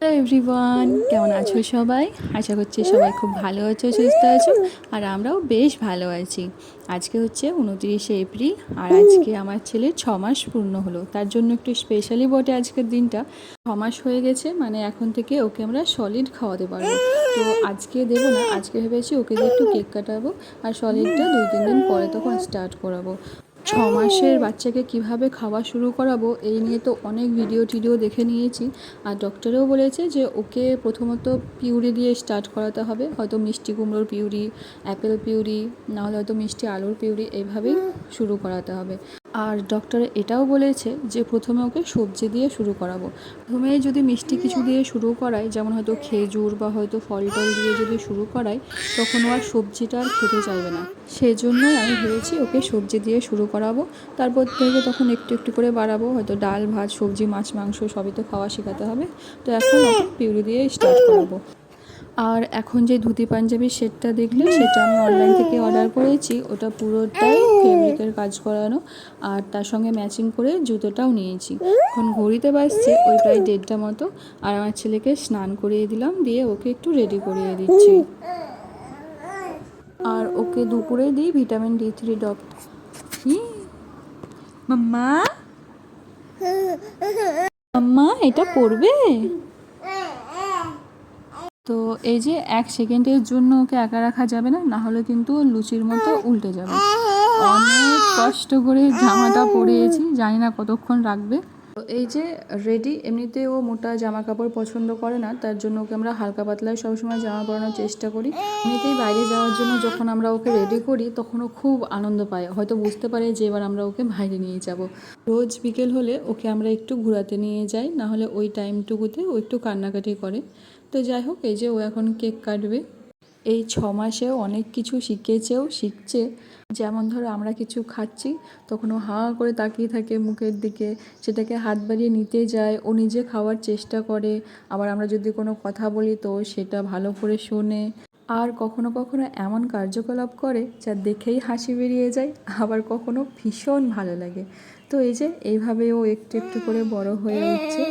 Hello everyone কেমন আছো সবাই? আশা করছি সবাই খুব ভালো আছো, সুস্থ আছো, আর আমরাও বেশ ভালো আছি। আজকে হচ্ছে উনত্রিশে এপ্রিল, আর আজকে আমার ছেলে ছ মাস পূর্ণ হলো। তার জন্য একটু স্পেশালি বটে আজকের দিনটা। ছ মাস হয়ে গেছে মানে এখন থেকে ওকে আমরা সলিড খাওয়াতে পারব। তো আজকে দেবো না, আজকে ভেবেছি ওকে দিয়ে একটু কেক কাটাবো, আর সলিডটা দুই তিন দিন পরে তখন স্টার্ট করাবো। ছ মাসের বাচ্চাকে কীভাবে খাওয়া শুরু করাবো, এই নিয়ে তো অনেক ভিডিও টিডিও দেখে নিয়েছি। আর ডক্টরেও বলেছে যে ওকে প্রথমত পিউরি দিয়ে স্টার্ট করাতে হবে। হয়তো মিষ্টি কুমড়োর পিউরি অ্যাপেল পিউরি, নাহলে হয়তো মিষ্টি আলুর পিউরি এইভাবেই শুরু করাতে হবে। আর ডক্টর এটাও বলেছে যে প্রথমে ওকে সবজি দিয়ে শুরু করাবো। প্রথমে যদি মিষ্টি কিছু দিয়ে শুরু করাই যেমন হয়তো খেজুর বা হয়তো ফল টল দিয়ে যদি শুরু করাই তখন ও আর সবজিটা আর খেতে চাইবে না। সেই জন্যই আমি ভেবেছি ওকে সবজি দিয়ে শুরু করাবো। তারপর থেকে তখন একটু একটু করে বাড়াবো। হয়তো ডাল, ভাত, সবজি, মাছ, মাংস সবই তো খাওয়া শেখাতে হবে। তো এখন পিউরি দিয়ে স্টার্ট করাবো। আর এখন যে ধুতি পাঞ্জাবির সেটটা দেখলে সেটা আমি অনলাইন থেকে অর্ডার করেছি। ওটা পুরোটাই ফেব্রিকের কাজ করানো আর তার সঙ্গে ম্যাচিং করে জুতোটাও নিয়েছি। এখন ঘড়িতে বাজছে ওই প্রায় দেড়টা মতো। আর আমার ছেলেকে স্নান করিয়ে দিলাম, দিয়ে ওকে একটু রেডি করিয়ে দিচ্ছি। আর ওকে দুপুরে দিই ভিটামিন ডি থ্রি ডপ মাম্মা? মাম্মা, এটা পড়বে তো এই যে এক সেকেন্ডের জন্য ওকে একা রাখা যাবে না না হলে কিন্তু লুচির মতো উল্টে যাবে। অনেক কষ্ট করে জামাটা পরিয়েছি জানি না কতক্ষণ রাখবে। তো এই যে রেডি এমনিতে ও মোটা জামা কাপড় পছন্দ করে না, তার জন্য ওকে আমরা হালকা পাতলায় সবসময় জামা পরানোর চেষ্টা করি। এমনিতেই বাইরে যাওয়ার জন্য যখন আমরা ওকে রেডি করি, তখন ও খুব আনন্দ পায়। হয়তো বুঝতে পারে যে এবার আমরা ওকে বাইরে নিয়ে যাব। রোজ বিকেল হলে ওকে আমরা একটু ঘোরাতে নিয়ে যাই, না হলে ওই টাইমটুকুতে ও একটু কান্নাকাটি করে। তো যাই হোক, এই যে ও এখন কেক কাটবে। এই ছ মাসেও অনেক কিছু শিখেছেও শিখছে। যেমন ধরো আমরা কিছু খাচ্ছি, তখন ও হাঁ করে তাকিয়ে থাকে মুখের দিকে। সেটাকে হাত বাড়িয়ে নিতে যায়, ও নিজে খাওয়ার চেষ্টা করে। আবার আমরা যদি কোনো কথা বলি তো সেটা ভালো করে শোনে। আর কখনো কখনো এমন কার্যকলাপ করে যা দেখেই হাসি বেরিয়ে যায়, আবার কখনো ভীষণ ভালো লাগে। তো এই যে, এইভাবে ও একটু একটু করে বড় হয়ে উঠছে।